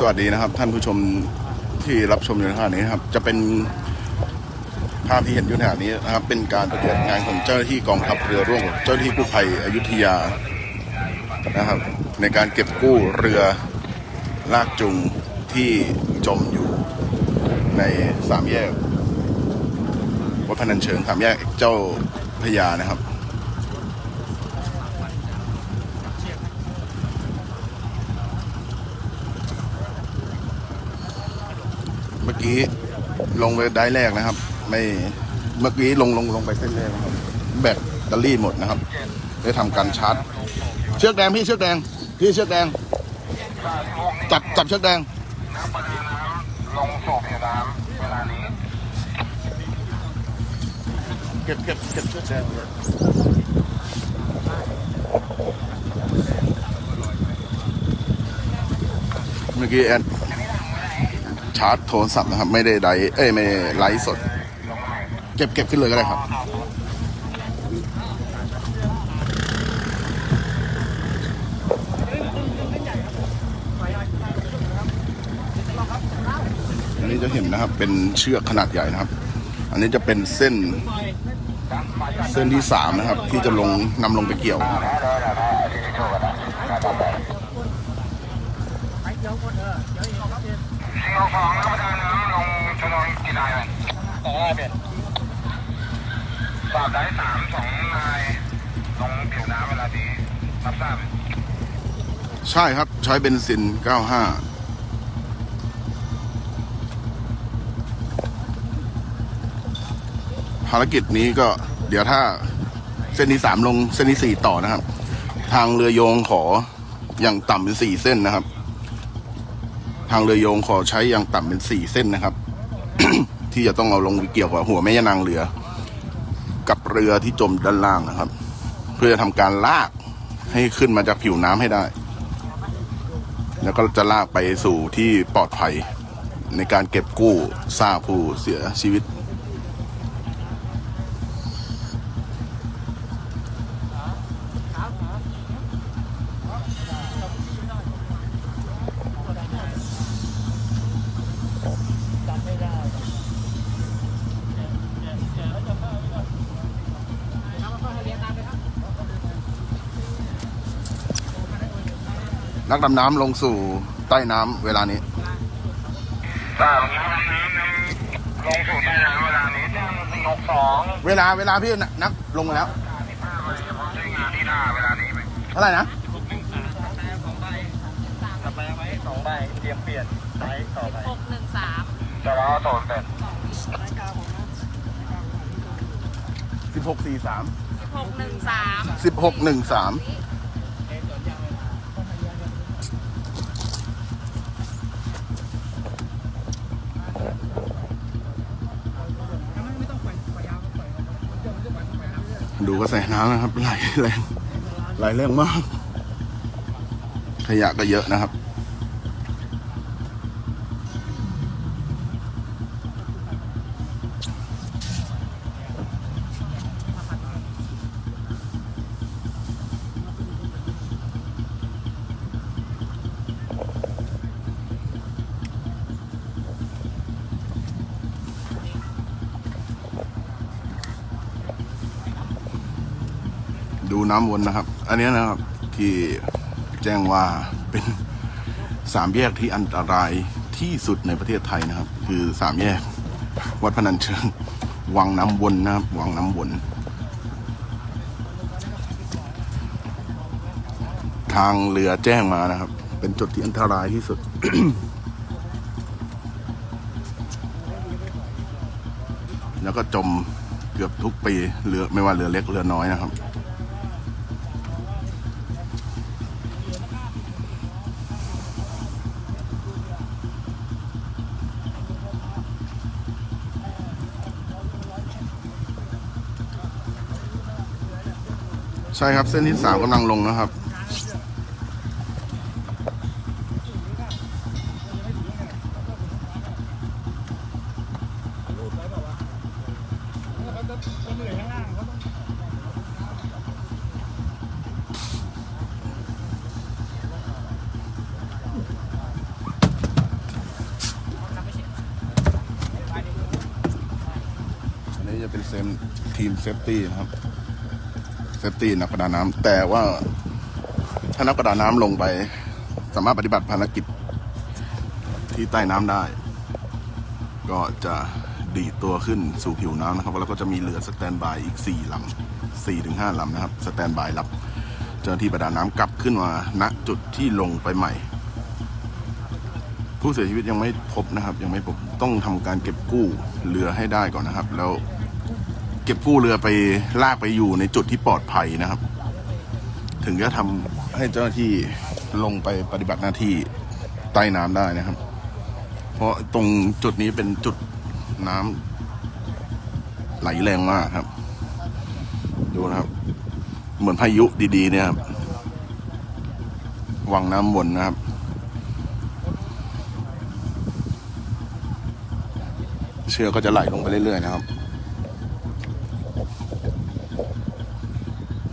สวัสดีนะครับ ท่านผู้ชมที่รับชมอยู่ในขณะนี้นะครับ จะเป็นภาพที่เห็นอยู่ในขณะนี้นะครับ เป็นการปฏิบัติงานของเจ้าหน้าที่กองทัพเรือร่วมกับเจ้าหน้าที่กู้ภัยอยุธยานะครับ ในการเก็บกู้เรือลากจูงที่จมอยู่ในสามแยกวัดพนัญเชิงสามแยกเจ้าพระยานะครับ เมื่อ กี้ลงไปได้แรกนะครับ ไม่เมื่อกี้ลงลงลงไปเส้นแรกนะครับ แบตเตอรี่หมดนะครับ ได้ทำการชาร์จ เชือกแดงพี่เชือกแดงพี่เชือกแดง จับจับเชือกแดงนักประดาน้ำลงสูบผิวน้ำเวลานี้เก็บเก็บเก็บเชือกแดงเมื่อกี้แอน ชาร์จโทรศัพท์นะครับ ไม่ได้ไดเอ้ยไม่ได้ไลฟ์สด เก็บเก็บขึ้นเลยก็ได้ครับอันนี้จะเห็นนะครับ เป็นเชือกขนาดใหญ่นะครับ อันนี้จะเป็นเส้น เส้นที่สามนะครับ ที่จะลงนำลงไปเกี่ยว สองนักประดาน้ำลงชนวนกี่นายเลยสองนายเปลี่ยนสอบได้สามสองนายลงผิวน้ำเวลานี้รับทราบใช่ครับใช้เบนซิน 95ภารกิจนี้ก็เดี๋ยวถ้าเส้นที่สามลงเส้นที่สี่ต่อนะครับ ทางเรือโยงขออย่างต่ำเป็นสี่เส้นนะครับ ทางเรือโยงขอใช้อย่างต่ำเป็นสี่เส้นนะครับ ที่จะต้องเอาลงเกี่ยวกับหัวแม่ยานางเรือ กับเรือที่จมด้านล่างนะครับ เพื่อจะทำการลากให้ขึ้นมาจากผิวน้ำให้ได้ แล้วก็จะลากไปสู่ที่ปลอดภัยในการเก็บกู้ซากผู้เสียชีวิต นักดำน้ำลงสู่ใต้น้ำเวลานี้สามนักดำน้ำลงสู่ใต้น้ำเวลานี้แจ้งสี่หกสองเวลาเวลาพี่นักลงมาแล้วใช้งานที่หน้าเวลานี้ไหมเท่าไหร่นะสองใบกลับไปเอาไว้สองใบเตรียมเปลี่ยนไซส์ต่อไปหกหนึ่งสามจะรอโซนเป็นสิบหกสี่สามหกหนึ่งสามสิบหกหนึ่งสาม ดูกระแสน้ำนะครับไหลแรงไหลแรงมาก ขยะก็เยอะนะครับ ดู น้ำวนนะครับ อันนี้นะครับที่แจ้งว่าเป็นสามแยกที่อันตรายที่สุดในประเทศไทยนะครับ คือสามแยก วัดพนัญเชิง วังน้ำวนนะครับ วังน้ำวนทางเรือแจ้งมานะครับ เป็นจุดที่อันตรายที่สุด แล้วก็จมเกือบทุกปีเรือไม่ว่าเรือเล็กเรือน้อยนะครับ ใช่ครับเส้นที่สามกำลังลงนะครับ อันนี้จะเป็นเซมทีมเซฟตี้นะครับ ฟตี้นักประดาน้ำแต่ว่าถ้านักประดาน้ำลงไป สามารถปฏิบัติภารกิจที่ใต้น้ำได้ ก็จะดีดตัวขึ้นสู่ผิวน้ำนะครับ แล้วก็จะมีเรือสแตนบายอีก4ลำ4ถึง5ลำนะครับ สแตนบายรับเจ้าหน้าที่ประดาน้ำกลับขึ้นมาณจุดที่ลงไปใหม่ ผู้เสียชีวิตยังไม่พบนะครับ ยังไม่พบต้องทำการเก็บกู้เรือให้ได้ก่อนนะครับ แล้ว เก็บกู้เรือไปลากไปอยู่ในจุดที่ปลอดภัยนะครับ ถึงจะทำให้เจ้าหน้าที่ลงไปปฏิบัติหน้าที่ใต้น้ำได้นะครับ เพราะตรงจุดนี้เป็นจุดน้ำไหลแรงมากครับ ดูนะครับ เหมือนพายุดีๆ เนี่ยครับวังน้ำวนนะครับเชือกก็จะไหลลงไปเรื่อยๆนะครับ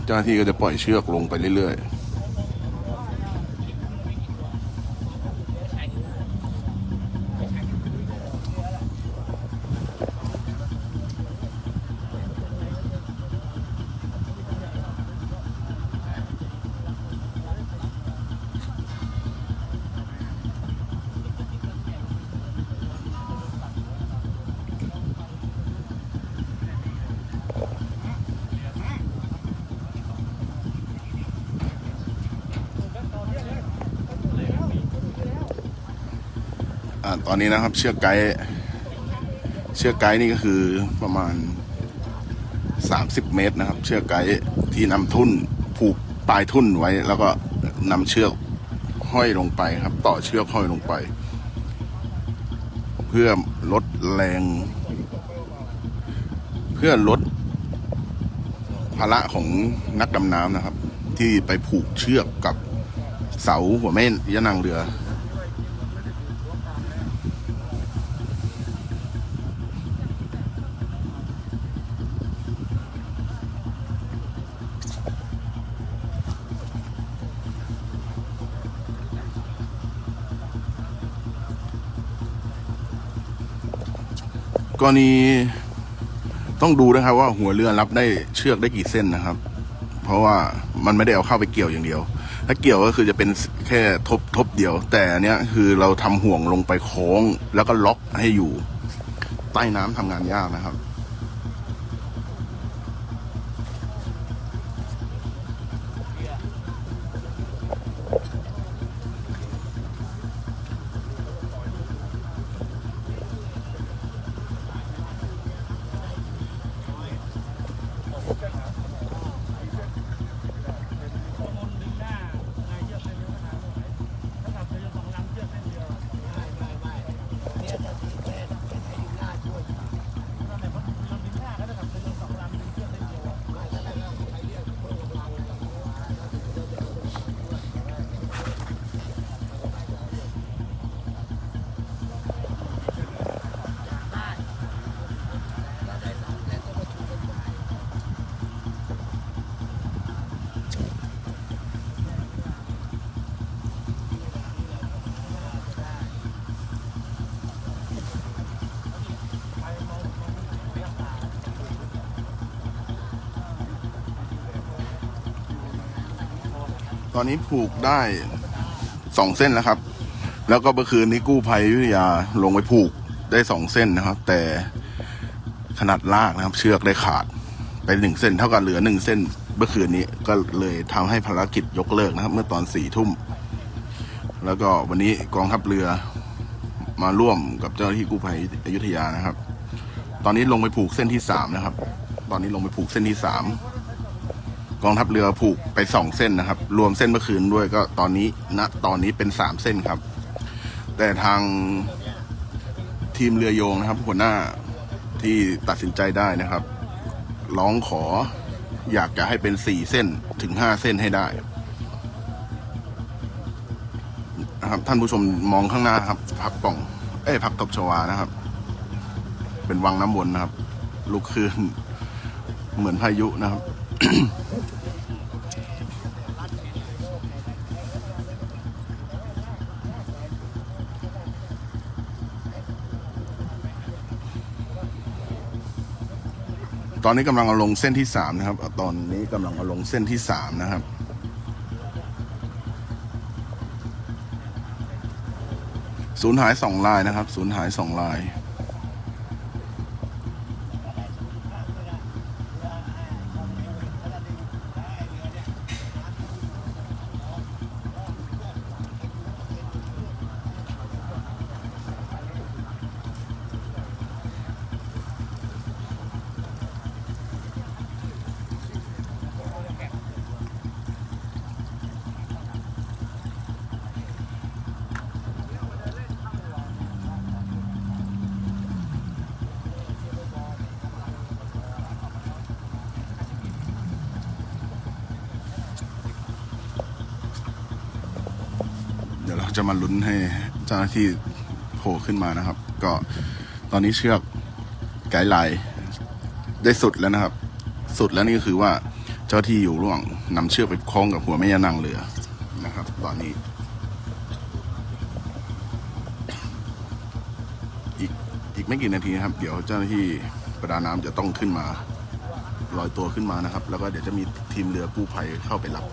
เจ้าหน้าที่ก็จะปล่อยเชือกลงไปเรื่อย ตอนนี้นะครับ เชือกไกด์เชือกไกด์นี่ก็คือประมาณ 30 เมตรนะครับ เชือกไกด์ที่นำทุ่นผูกปลายทุ่นไว้ แล้วก็นำเชือกห้อยลงไปครับ ต่อเชือกห้อยลงไป เพื่อลดแรง เพื่อลดภาระของนักดำน้ำนะครับ ที่ไปผูกเชือกกับเสาหัวแม่ยะนางเรือ รณีต้องดูนะครับว่าหัวเรือรับได้เชือกได้กี่เส้นนะครับ เพราะว่ามันไม่ได้เอาเข้าไปเกี่ยวอย่างเดียว ถ้าเกี่ยวก็คือจะเป็นแค่ทบทบเดียว แต่เนี้ยคือเราทำห่วงลงไปโค้ง แล้วก็ล็อกให้อยู่ ใต้น้ำทำงานยากนะครับ ตอนนี้ผูกได้สองเส้นแล้วครับ แล้วก็เมื่อคืนนี้กู้ภัยวิทยาลงไปผูกได้สองเส้นนะครับ แต่ขนาดลากนะครับ เชือกได้ขาดไปหนึ่งเส้น เท่ากับเหลือหนึ่งเส้นเมื่อคืนนี้ก็เลยทำให้ภารกิจยกเลิกนะครับ เมื่อตอนสี่ทุ่ม แล้วก็วันนี้กองทัพเรือมาร่วมกับเจ้าหน้าที่กู้ภัยอยุธยานะครับ ตอนนี้ลงไปผูกเส้นที่สามนะครับ ตอนนี้ลงไปผูกเส้นที่สาม กองทัพเรือผูกไปสองเส้นนะครับ รวมเส้นเมื่อคืนด้วยก็ตอนนี้ณตอนนี้เป็นสามเส้นครับ แต่ทางทีมเรือโยงนะครับหัวหน้าที่ตัดสินใจได้นะครับ ร้องขออยากจะให้เป็นสี่เส้นถึงห้าเส้นให้ได้นะครับ ท่านผู้ชมมองข้างหน้าครับพักป่อง เอ้ยพักตบชวานะครับ เป็นวังน้ำวนนะครับ ลุกขึ้นเหมือนพายุนะครับ ตอนนี้กำลังเอาลงเส้นที่สามนะครับ ตอนนี้กำลังเอาลงเส้นที่สามนะครับสูญหายสองลายนะครับ สูญหายสองลาย จะมาลุ้นให้เจ้าหน้าที่โผล่ขึ้นมานะครับ ก็ตอนนี้เชือกไกด์ไลน์ได้สุดแล้วนะครับ สุดแล้วนี่ก็คือว่าเจ้าที่อยู่ระหว่างนำเชือกไปคล้องกับหัวแม่ยานางเรือนะครับ ตอนนี้ อีกอีกไม่กี่นาทีนะครับ เดี๋ยวเจ้าหน้าที่ประดาน้ำจะต้องขึ้นมาลอยตัวขึ้นมานะครับ แล้วก็เดี๋ยวจะมีทีมเรือกู้ภัยเข้าไปรับ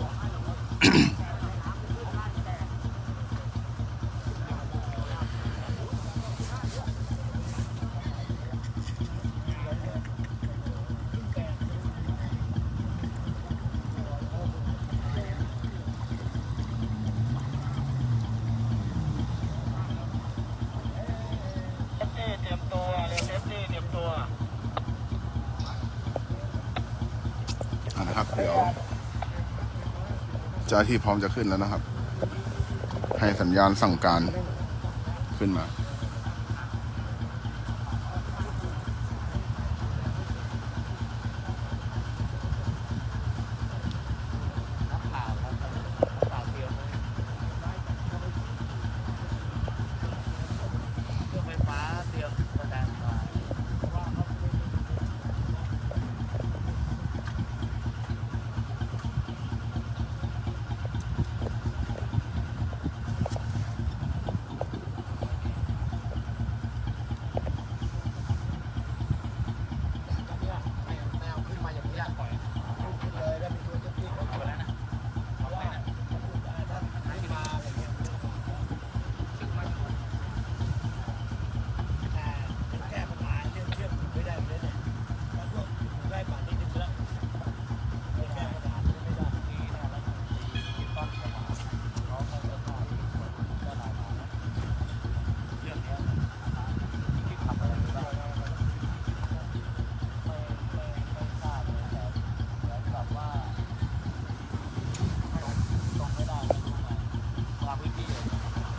เซฟตี้เตรียมตัวเรือเซฟตี้เตรียมตัว อ่านะครับ เดี๋ยวเจ้าหน้าที่พร้อมจะขึ้นแล้วนะครับ ให้สัญญาณสั่งการขึ้นมา เครื่องไฟฟ้าเตรียมแสดงมา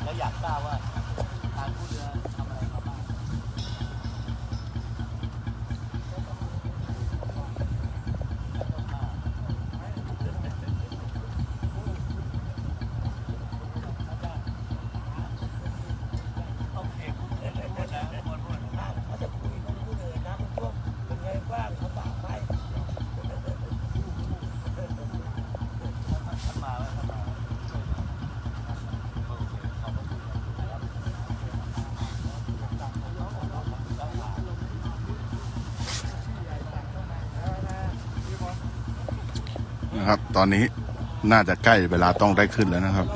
แล้วอยากทราบว่าทางผู้เรือทำอะไรมาบ้าง โอเคพูดแล้วพูดแล้วพูดพูดเขาจะคุยกับผู้เดินน้ำมันท่วมเป็นไงบ้างเขาฝากไปท่านมาแล้วท่านมาแล้วโอเคขอบพระคุณครับ นะครับ ตอนนี้น่าจะใกล้เวลาต้องได้ขึ้นแล้วนะครับ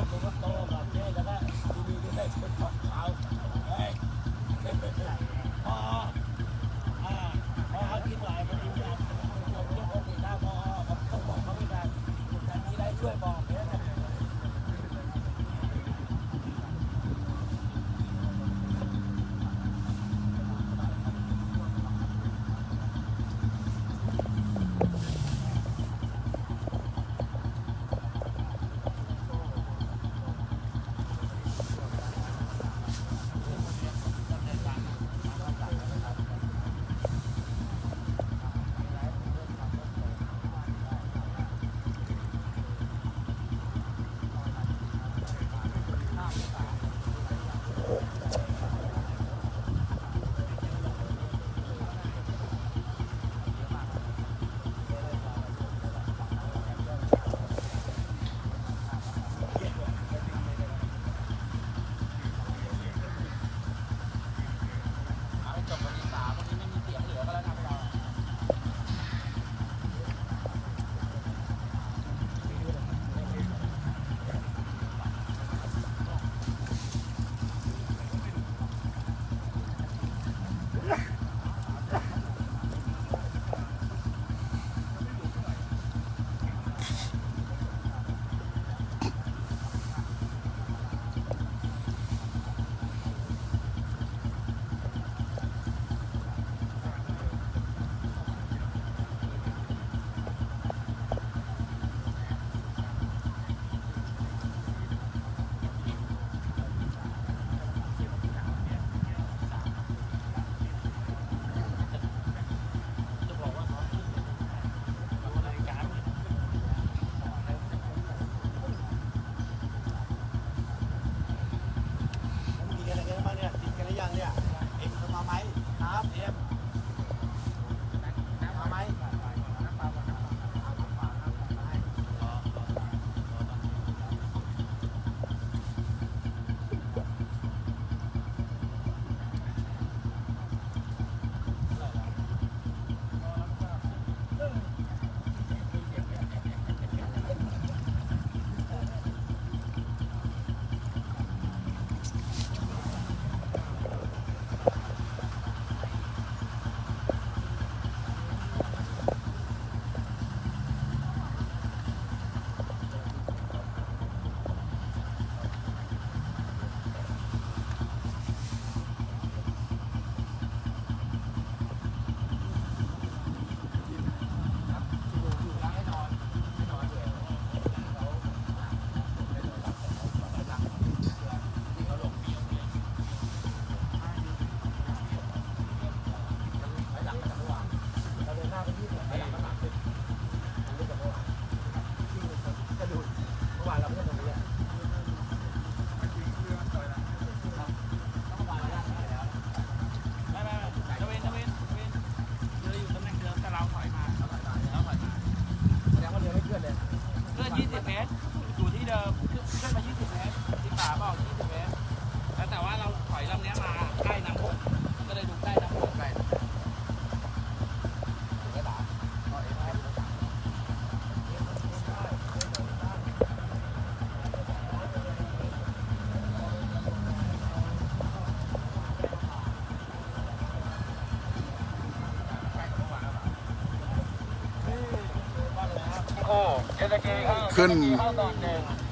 ขึ้น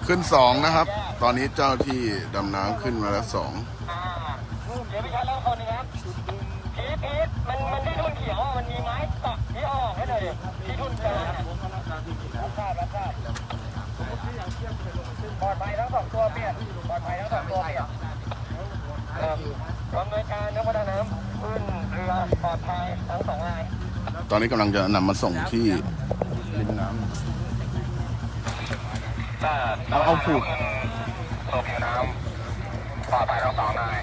ขึ้นสองนะครับ ตอนนี้เจ้าที่ดำน้ำขึ้นมาแล้วสองอ่าเดี๋ยวพี่ชัดแล้วคนนึงครับพีทพีทมันมันที่ทุ่นเขียวมันมีไม้ตักที่ออกให้หน่อยที่ทุ่นกลางอะรับทราบรับทราบปลอดภัยทั้งสองตัวเปลี่ยนปลอดภัยทั้งสองตัวเปลี่ยนครับกองโดยการนักประดาน้ำขึ้นเรือปลอดภัยทั้งสองนายตอนนี้กำลังจะนำมาส่งที่ริมน้ำ เราเอาผูกโซผิวน้ำปลอดภัยทั้งสองนาย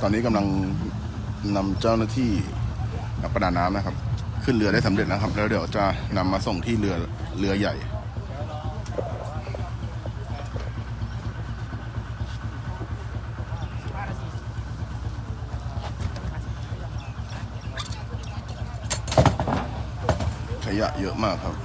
ตอนนี้กำลังนำเจ้าหน้าที่นักประดาน้ำนะครับ ขึ้นเรือได้สำเร็จนะครับ แล้วเดี๋ยวจะนำมาส่งที่เรือเรือใหญ่ ยะเยอะมากครับ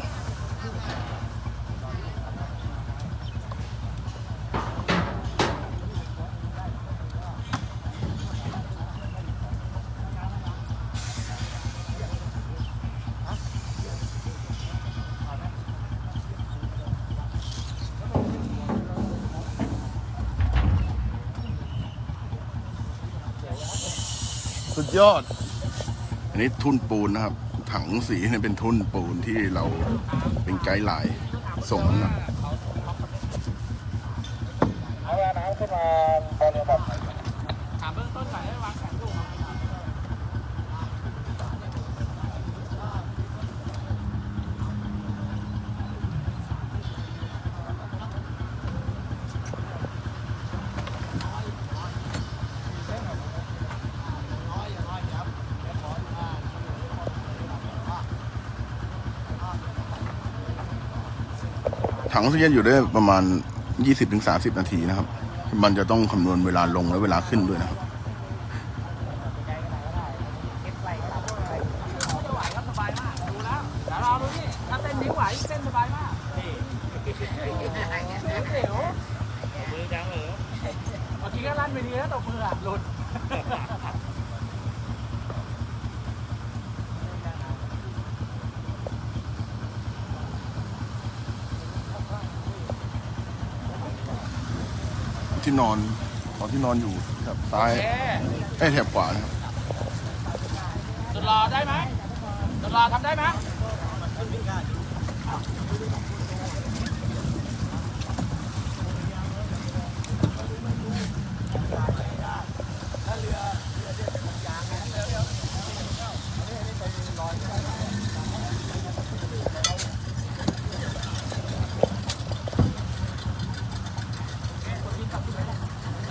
สุดยอด อันนี้ทุ่นปูนนะครับ ถังสีเนี่ยเป็นทุ่นปูนที่เราเป็นไกด์ไลน์ส่งน้ำหนักเอาเรือน้ำขึ้นมาบนเรือแบบ ถามเบื้องต้นก่อนให้วางแผนถูกครับ ถังออกซิเจนอยู่ได้ประมาณ 20-30 นาทีนะครับ มันจะต้องคำนวณเวลาลงและเวลาขึ้นด้วยนะครับจะไหวครับสบายมากดูแล้วเดี๋ยวรอดูนี่เต้นนิ้วไหวเต้นสบายมากนี่เดี๋ยวมือจังเหรอเมื่อกี้ก็ลั่นไปดีแล้วตบมืออะหลุด ที่นอนขอที่นอนอยู่แถบซ้ายโอเคไอ้ยแถบขวานะครับสุดรอได้ไหมสุดรอทำได้ไหม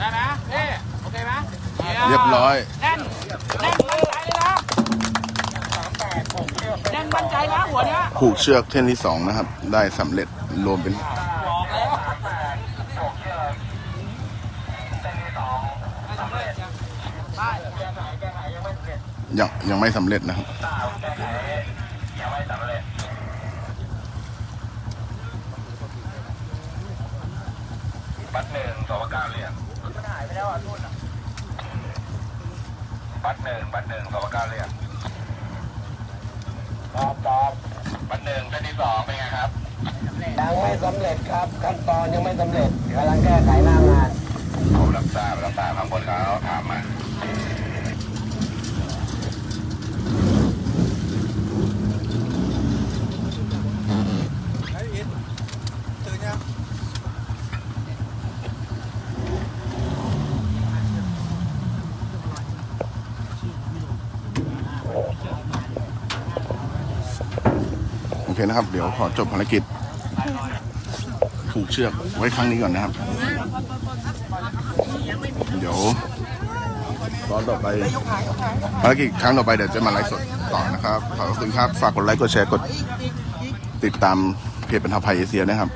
ได้ไหมเอ๊โอเคไหม เรียบร้อย แน่นแน่นมั่นใจเลยนะแน่นมั่นใจนะหัวเนี้ยผูกเชือกเส้นที่สองนะครับ ได้สำเร็จรวมเป็นบอกแล้วไม่สำเร็จยังได้ยังยังไม่สำเร็จนะครับ บัตรหนึ่งสวัสดิการเรียน บัตรหนึ่งบัตรหนึ่งสวัสดิการเรียนตอบตอบบัตรหนึ่งเส้นที่สองเป็นไงครับ ยังไม่สำเร็จครับ ขั้นตอนยังไม่สำเร็จกำลังแก้ไขหน้างานผมรับทราบรับทราบข้างบนเขาถามมา นะครับ เดี๋ยวขอจบภารกิจผูกเชือกไว้ครั้งนี้ก่อนนะครับ เดี๋ยวตอนต่อไปภารกิจครั้งต่อไปเดี๋ยวจะมาไลฟ์สดต่อนะครับ ขอบคุณครับ ฝากกดไลค์ กดแชร์ กดติดตามเพจบรรเทาภัยเอเชียนะครับ